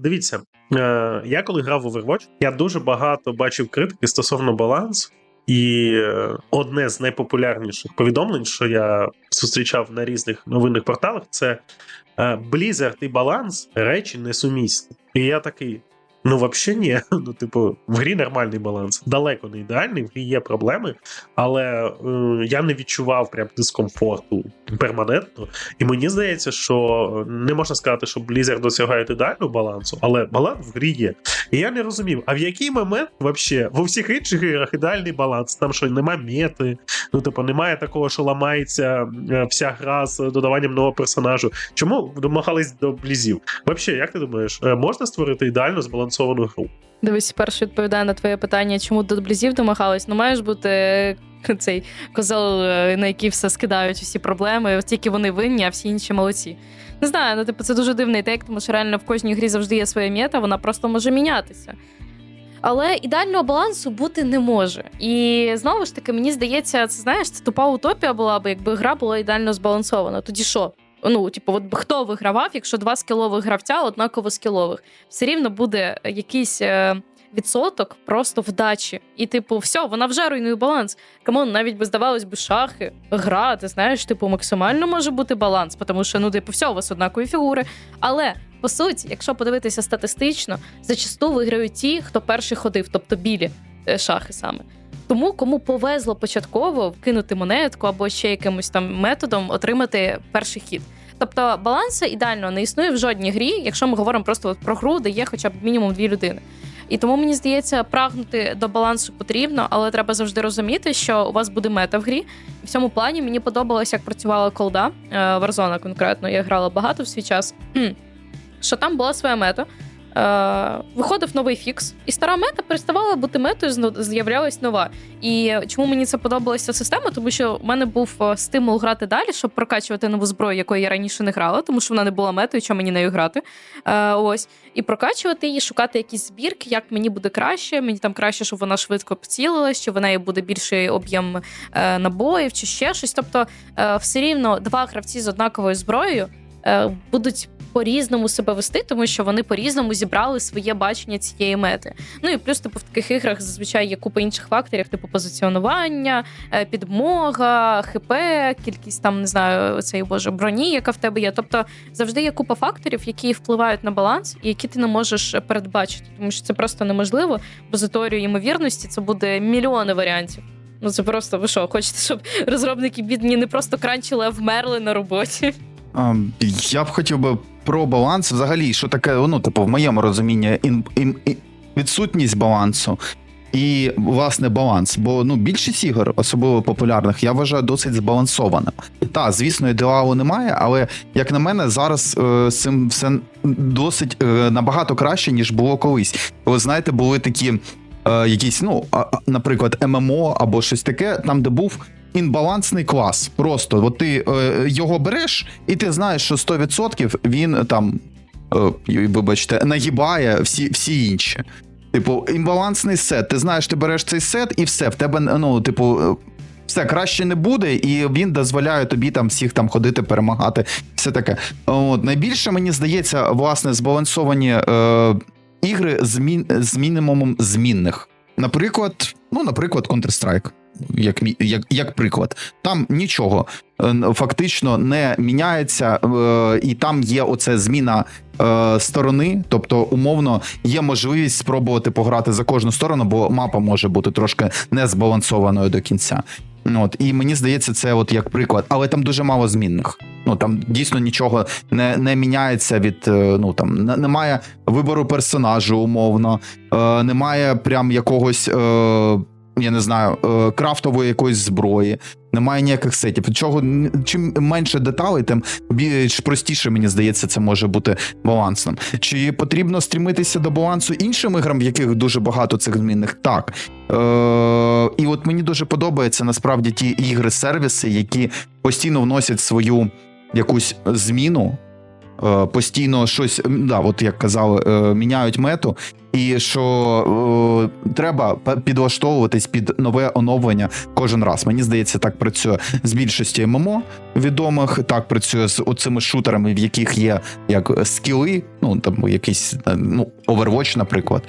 дивіться, е, я коли грав в Overwatch, я дуже багато бачив критики стосовно балансу. І е, одне з найпопулярніших повідомлень, що я зустрічав на різних новинних порталах, це е, Blizzard і баланс речі несумісні. І я такий. Ну, взагалі, ні. Ну, типу, в грі нормальний баланс. Далеко не ідеальний, в грі є проблеми, але е, я не відчував прям дискомфорту перманентно. І мені здається, що не можна сказати, що Blizzard досягає ідеального балансу, але баланс в грі є. І я не розумів, а в який момент вообще в усіх інших іграх ідеальний баланс? Там що немає мети, ну типу, немає такого, що ламається е, вся гра з додаванням нового персонажу. Чому домагались до блізів? Вообще, як ти думаєш, е, можна створити ідеально збалансовану гру? Дивись, перше відповідаю на твоє питання, чому до блізів домагались. Ну, маєш бути е, цей козел, е, на який все скидають усі проблеми, тільки вони винні, а всі інші молодці. Не знаю, ну типу, це дуже дивний тейк, тому що реально в кожній грі завжди є своя мета, вона просто може мінятися. Але ідеального балансу бути не може. І знову ж таки, мені здається, це знаєш, це тупа утопія була б, якби гра була ідеально збалансована. Тоді що? Ну, типу, от хто вигравав, якщо два скілових гравця однаково скілових, все рівно буде якийсь е, відсоток просто вдачі. І, типу, все, вона вже руйнує баланс. Камон, навіть би здавалось би, шахи, гра, ти знаєш, типу, максимально може бути баланс, тому що ну, типу, все, у вас однакові фігури. Але по суті, якщо подивитися статистично, зачасту виграють ті, хто перший ходив, тобто білі е, шахи саме. Тому кому повезло початково вкинути монетку або ще якимось там методом отримати перший хід. Тобто балансу ідеально не існує в жодній грі, якщо ми говоримо просто от про гру, де є хоча б мінімум дві людини. І тому мені здається, прагнути до балансу потрібно, але треба завжди розуміти, що у вас буде мета в грі. І в цьому плані мені подобалось, як працювала колда е, Warzone конкретно. Я грала багато в свій час. Що там була своя мета. Е, виходив новий фікс, і стара мета переставала бути метою, з'являлась нова. І чому мені це подобалася система? Тому що в мене був е, стимул грати далі, щоб прокачувати нову зброю, якою я раніше не грала, тому що вона не була метою, що мені нею грати. Е, ось і прокачувати її, шукати якісь збірки, як мені буде краще. Мені там краще, щоб вона швидко поцілилась, що в неї буде більший об'єм е, набоїв чи ще щось. Тобто, е, все рівно два гравці з однаковою зброєю е, будуть по-різному себе вести, тому що вони по-різному зібрали своє бачення цієї мети. Ну і плюс, типу, в таких іграх зазвичай є купа інших факторів, типу позиціонування, е, підмога, ХП, кількість там не знаю, цієї боже броні, яка в тебе є. Тобто завжди є купа факторів, які впливають на баланс, і які ти не можеш передбачити, тому що це просто неможливо. Бо за теорією ймовірності це буде мільйони варіантів. Ну це просто ви що, хочете, щоб розробники бідні не просто кранчили, а вмерли на роботі. Ем, Я б хотів би про баланс взагалі, що таке, ну, типу, в моєму розумінні, ін, ін, ін, відсутність балансу і, власне, баланс. Бо ну, більшість ігор, особливо популярних, я вважаю досить збалансованим. Так, звісно, ідеалу немає, але, як на мене, зараз е, цим все досить е, набагато краще, ніж було колись. Ви знаєте, були такі. е, Якісь, ну, наприклад, ММО або щось таке, там, де був інбалансний клас. Просто от ти е, його береш, і ти знаєш, що 100% він там, е, вибачте, нагибає всі, всі інші. Типу, імбалансний сет. Ти знаєш, ти береш цей сет, і все, в тебе, ну, типу. е, Все краще не буде, і він дозволяє тобі там всіх там ходити, перемагати. Все таке. От найбільше мені здається, власне, збалансовані е, ігри з, мін, з мінімумом змінних. Наприклад, ну, наприклад, Counter-Strike. Як, як, як приклад, там нічого е, фактично не міняється, е, і там є оце зміна е, сторони. Тобто, умовно, є можливість спробувати пограти за кожну сторону, бо мапа може бути трошки не збалансованою до кінця. От, і мені здається, це от як приклад, але там дуже мало змінних. Ну там дійсно нічого не, не міняється від ну там немає вибору персонажу, умовно, е, немає прям якогось. Е, я не знаю, е, крафтової якоїсь зброї, немає ніяких сетів. Чого чим менше деталей, тим більш простіше, мені здається, це може бути балансним. Чи потрібно стрімитися до балансу іншим іграм, в яких дуже багато цих змінних? Так. Е, і от мені дуже подобаються насправді ті ігри-сервіси, які постійно вносять свою якусь зміну. Е, постійно щось, да, от як казали, е, міняють мету, і що е, треба підлаштовуватись під нове оновлення кожен раз. Мені здається, так працює з більшості ММО відомих, так працює з оцими шутерами, в яких є як скіли, ну там якийсь е, ну, Overwatch, наприклад.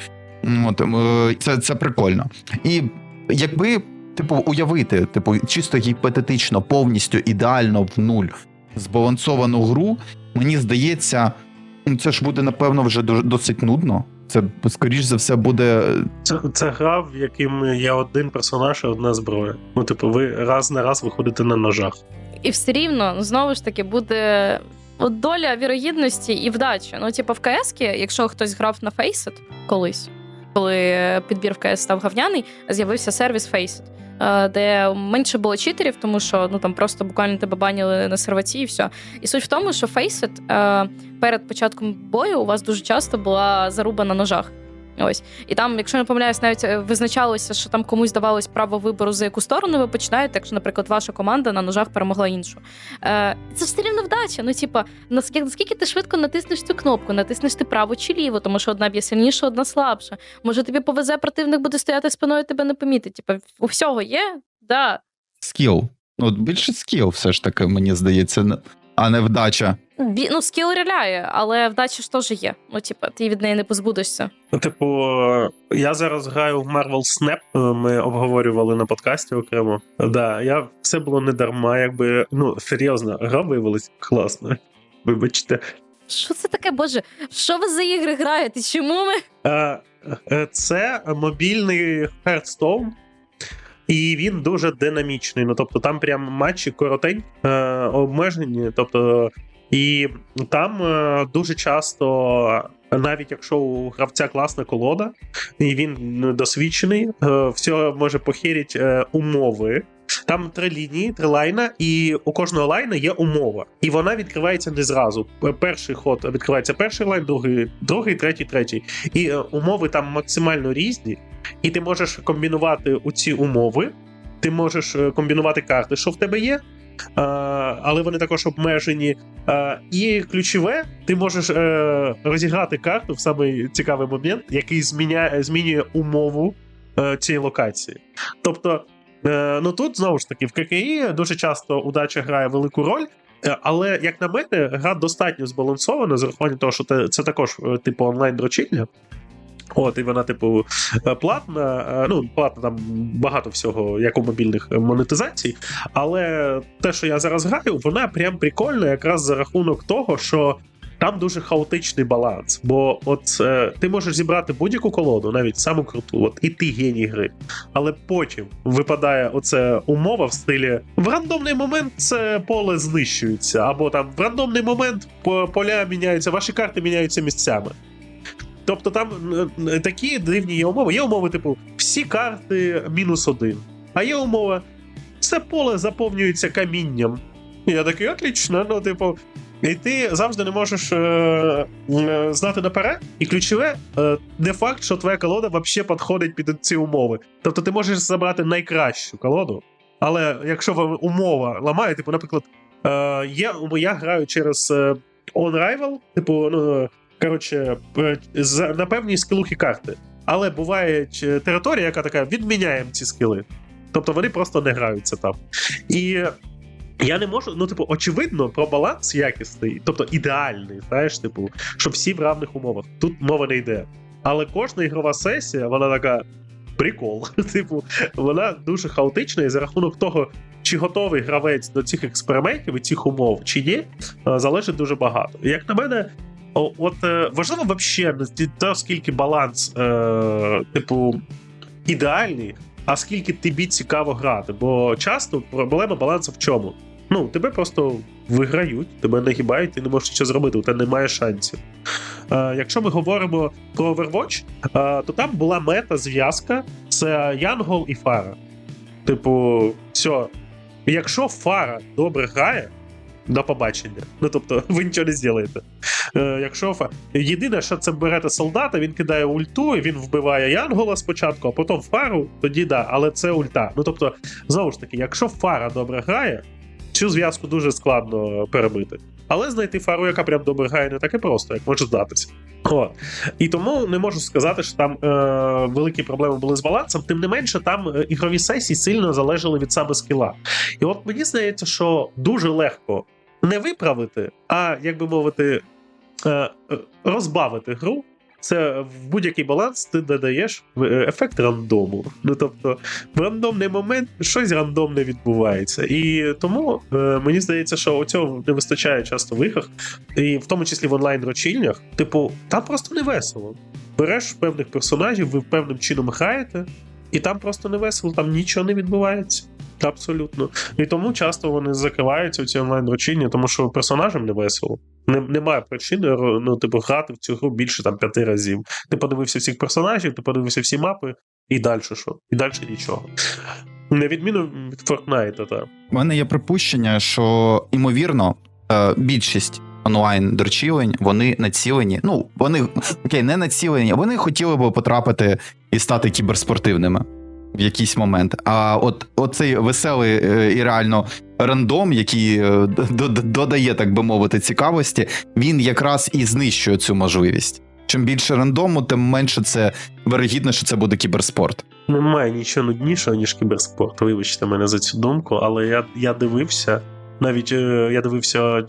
От, е, це, це прикольно. І якби, типу, уявити, типу, чисто гіпотетично, повністю ідеально в нуль збалансовану гру, мені здається, ну, це ж буде, напевно, вже досить нудно. Це, скоріш за все, буде. Це, це гра, в яким є один персонаж і одна зброя. Ну, типу, ви раз на раз виходите на ножах. І все рівно, знову ж таки, буде от доля вірогідності і вдачі. Ну, типу, в КС, якщо хтось грав на Faceit колись, коли підбір в КС став гавняний, з'явився сервіс Faceit, е, де менше було читерів, тому що ну там просто буквально тебе баніли на серваці і все. І суть в тому, що Faceit е, перед початком бою у вас дуже часто була заруба на ножах. Ось і там, якщо не помиляюсь, навіть е, визначалося, що там комусь давалось право вибору, за яку сторону ви починаєте, якщо, наприклад, ваша команда на ножах перемогла іншу. Е, це все рівно вдача. Ну, типа, наскільки, наскільки ти швидко натиснеш цю кнопку, натиснеш ти право чи ліво, тому що одна б'є сильніше, одна слабша. Може, тобі повезе, противник буде стояти спиною, тебе не помітить. Типа, у всього є? Да. Скіл. Ну, більше скіл, все ж таки, мені здається, а не вдача. Ну, скіл реляє, але вдача ж теж є. Ну, типа, ти від неї не позбудешся. Ну, Типу, я зараз граю в Marvel Snap, е, ми обговорювали на подкасті окремо. Да, я все було не дарма, якби ну серйозно, гра виявилась класною. Вибачте. Що це таке, Боже? Що ви за ігри граєте? Чому ми? Е, е, Це мобільний Hearthstone, і він дуже динамічний. Ну тобто там прям матчі коротень, е, обмежені. Тобто, і там е, дуже часто, навіть якщо у гравця класна колода, і він досвідчений, е, все може похерити е, умови. Там три лінії, три лайна, і у кожного лайна є умова. І вона відкривається не зразу. Перший ход відкривається перший лайн, другий, другий, третій, третій. І умови там максимально різні, і ти можеш комбінувати у ці умови. Ти можеш комбінувати карти, що в тебе є, але вони також обмежені. Е, І ключове, ти можеш е, розіграти карту в самий цікавий момент, який зміняє, змінює умову е, цієї локації. Тобто, е, ну тут знову ж таки в ККІ дуже часто удача грає велику роль. Е, Але як на мене, гра достатньо збалансована з урахуванням того, що це, також е, типу онлайн дрочильня. От, і вона, типу, е, платна. е, Ну, платна там багато всього, як у мобільних е, монетизацій. Але те, що я зараз граю, вона прям прикольна, якраз за рахунок того, що там дуже хаотичний баланс. Бо от е, ти можеш зібрати будь-яку колоду, навіть саму круту, от і ти геній гри. Але потім випадає оце умова в стилі в рандомний момент це поле знищується, або там в рандомний момент поля міняються, ваші карти міняються місцями. Тобто там е, е, такі дивні є умови. Є умови, типу, всі карти мінус один. А є умова, це поле заповнюється камінням. І я такий, отлично, ну, типу. І ти завжди не можеш е, е, знати наперед. І ключове, е, не факт, що твоя колода взагалі підходить під ці умови. Тобто ти можеш забрати найкращу колоду, але якщо вам умова ламає, типу, наприклад, е, є, я граю через е, On-Rival, типу, ну, коротше, е, на певні скилухи карти. Але буває територія, яка така, відміняємо ці скіли. Тобто вони просто не граються там. І я не можу, ну, типу, очевидно, про баланс якісний, тобто ідеальний, знаєш, типу, щоб всі в равних умовах. Тут мова не йде. Але кожна ігрова сесія, вона така. Прикол. Типу, вона дуже хаотична, і за рахунок того, чи готовий гравець до цих експериментів і цих умов, чи ні, е, залежить дуже багато. Як на мене, от е, важливо взагалі не те, скільки баланс, е, типу, ідеальний, а скільки тобі цікаво грати. Бо часто проблема балансу в чому? Ну, тебе просто виграють, тебе нагибають, ти не можеш нічого зробити, у тебе немає шансів. Е, якщо ми говоримо про Overwatch, е, то там була мета зв'язка: це Янгол і Фара. Типу, все. Якщо Фара добре грає, до побачення. Ну тобто, ви нічого не зробите. Е, якщо. Єдине, що це берете солдата, він кидає ульту, він вбиває Янгола спочатку, а потім фару, тоді да, але це ульта. Ну тобто, знову ж таки, якщо фара добре грає, цю зв'язку дуже складно перебити. Але знайти фару, яка прям добре грає, не таке просто, як може здатися. От. І тому не можу сказати, що там е, великі проблеми були з балансом. Тим не менше, там е, ігрові сесії сильно залежали від саме скіла. І от мені здається, що дуже легко не виправити, а як би мовити, е, е, розбавити гру. Це в будь-який баланс ти додаєш е, ефект рандому. Ну тобто, в рандомний момент щось рандомне відбувається. І тому е, мені здається, що цього не вистачає часто в іграх, і в тому числі в онлайн-рочільнях. Типу, там просто не весело. Береш певних персонажів, ви певним чином граєте, і там просто не весело, там нічого не відбувається. Абсолютно. І тому часто вони закриваються у ці онлайн-ручіння, тому що персонажам не весело. Немає причини ну, типу, грати в цю гру більше там п'яти разів. Ти подивився всіх персонажів, ти подивився всі мапи, і далі що? І далі нічого. На відміну від Fortnite, та. У мене є припущення, що ймовірно е, більшість онлайн дорчілень вони націлені. Ну вони окей, не націлені, вони хотіли би потрапити і стати кіберспортивними в якийсь момент. А от оцей веселий е, і реально рандом, який е, додає, так би мовити, цікавості, він якраз і знищує цю можливість. Чим більше рандому, тим менше це вирогідно, що це буде кіберспорт. Немає нічого нуднішого, ніж кіберспорт. Вибачте мене за цю думку, але я, я дивився. Навіть е, я дивився е,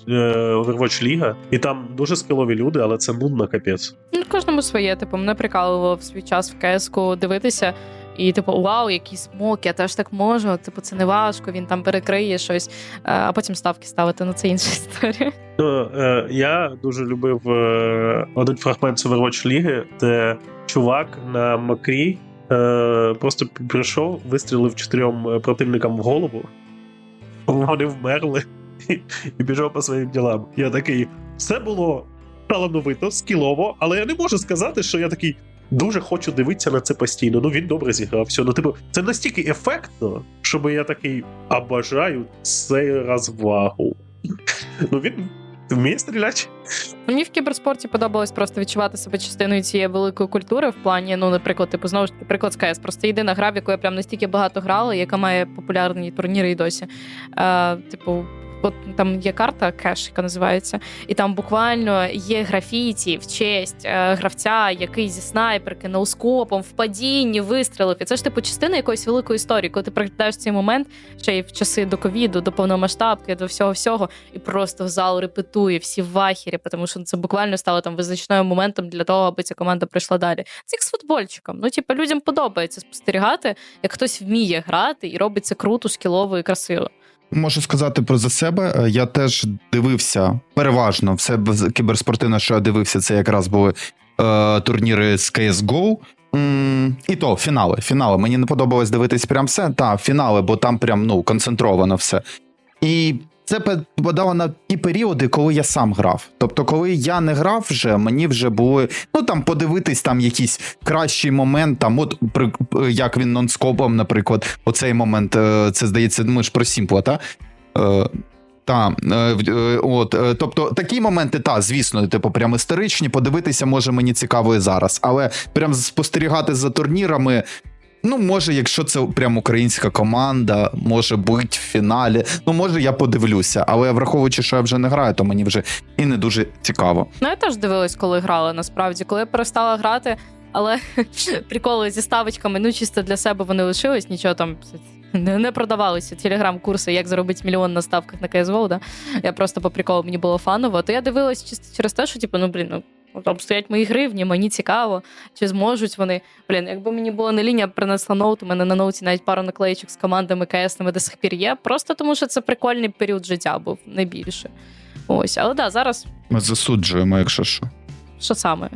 Overwatch Ліга, і там дуже скилові люди, але це нудно капець. Ну, кожному своє, типу, мене прикалувало в свій час в КС-ку дивитися. І, типу, вау, який смок, я теж так можу. Типу, це не важко, він там перекриє щось, Е, а потім ставки ставити. Ну, це інша історія. Е, я дуже любив е, один фрагмент з Overwatch Ліги, де чувак на Макрі е, просто прийшов, вистрілив чотирьом противникам в голову. Вони вмерли і, пішов по своїм ділам. Я такий, все було талановито, скілово, але я не можу сказати, що я такий. Дуже хочу дивитися на це постійно. Ну він добре зіграв. Все. Ну, типу, це настільки ефектно, щоб я такий обожаю цей розвагу. Ну він вміє стріляти. Мені в кіберспорті подобалось просто відчувати себе частиною цієї великої культури в плані, ну, наприклад, типу, знову ж приклад з Просто єдина гра, в яку я прям настільки багато грала, яка має популярні турніри і досі. Е, типу, от там є карта кеш, яка називається, і там буквально є графіті в честь е, гравця, який зі снайперки ноускопом в падінні вистрілив. І це ж типу частина якоїсь великої історії, коли ти приглядаєш цей момент ще й в часи до ковіду, до повномасштабки, до всього всього, і просто зал репетує всі в вахері, тому що це буквально стало там визначним моментом для того, аби ця команда прийшла далі. Це як з футбольчиком. Ну, типу, людям подобається спостерігати, як хтось вміє грати і робить це круто, скілово і красиво. Можу сказати про за себе. Е, Я теж дивився переважно все кіберспортивне, що я дивився, це якраз були е, турніри з CSGO. Mm, І то фінали. Фінали. Мені не подобалось дивитись прям все. Та, фінали, бо там прям ну концентровано все. І це подало на ті періоди, коли я сам грав. Тобто, коли я не грав вже, мені вже були ну там подивитись там якийсь кращий момент. Там, от як він нонскопом, наприклад, оцей момент, е, це здається, ми ж про Сімпла, та? Е, та, е, от, тобто такі моменти, та, звісно, типу, прям історичні, подивитися може мені цікаво і зараз. Але прям спостерігати за турнірами. Ну, може, якщо це прям українська команда, може бути в фіналі. Ну, може, я подивлюся, але враховуючи, що я вже не граю, то мені вже і не дуже цікаво. Ну, я теж дивилась, коли грала, насправді. Коли я перестала грати, але приколи зі ставочками, ну чисто для себе вони лишились, нічого там не, продавалися. Телеграм-курси, як заробити мільйон на ставках на CSGO, да? Я просто по приколу мені було фаново. То я дивилась чисто через те, що, типу, ну блін, ну. Там стоять мої гривні, мені цікаво, чи зможуть вони. Блін, якби мені було не лінія, принесла ноут. У мене на ноуті навіть пару наклеїчок з командами КС-ними до сих пір є. Просто тому, що це прикольний період життя був, не більше. Ось, але да, зараз Ми засуджуємо, якщо що. що саме?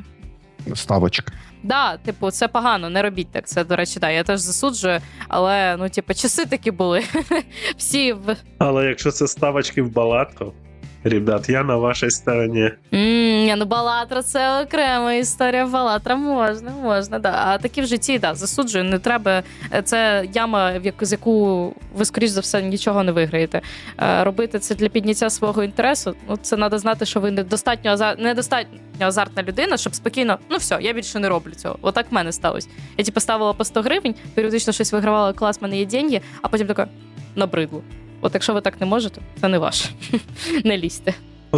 Ставочка. Да, типу, це погано, не робіть так. Це, до речі, да, я теж засуджую, але ну, типу, часи такі були. Всі в. Але якщо це ставочки в балатку, ребят, я на вашій стороні. Ні, ну Балатра це окрема історія. Балатра можна, можна, да. А такі в житті, да, засуджую, не треба. Це яма, з яку ви, скоріш за все, нічого не виграєте. Е, Робити це для підняття свого інтересу. Ну, це треба знати, що ви недостатньо азар... недостатньо азартна людина, щоб спокійно, ну все, я більше не роблю цього. Отак в мене сталося. Я типу ставила по 100 гривень, періодично щось вигравала, клас, в мене є деньги, а потім така набридло. От якщо ви так не можете, це не ваше. Не лізьте.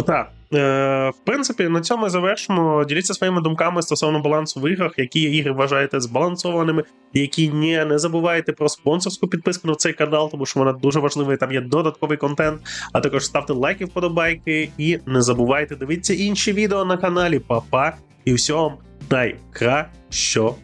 Так. Е, в принципі, на цьому завершимо. Діліться своїми думками стосовно балансу в іграх, які ігри вважаєте збалансованими, які ні. Не забувайте про спонсорську підписку на цей канал, тому що вона дуже важлива. і Там є додатковий контент. А також ставте лайки, вподобайки і не забувайте дивитися інші відео на каналі. Па-па і всього найкращого.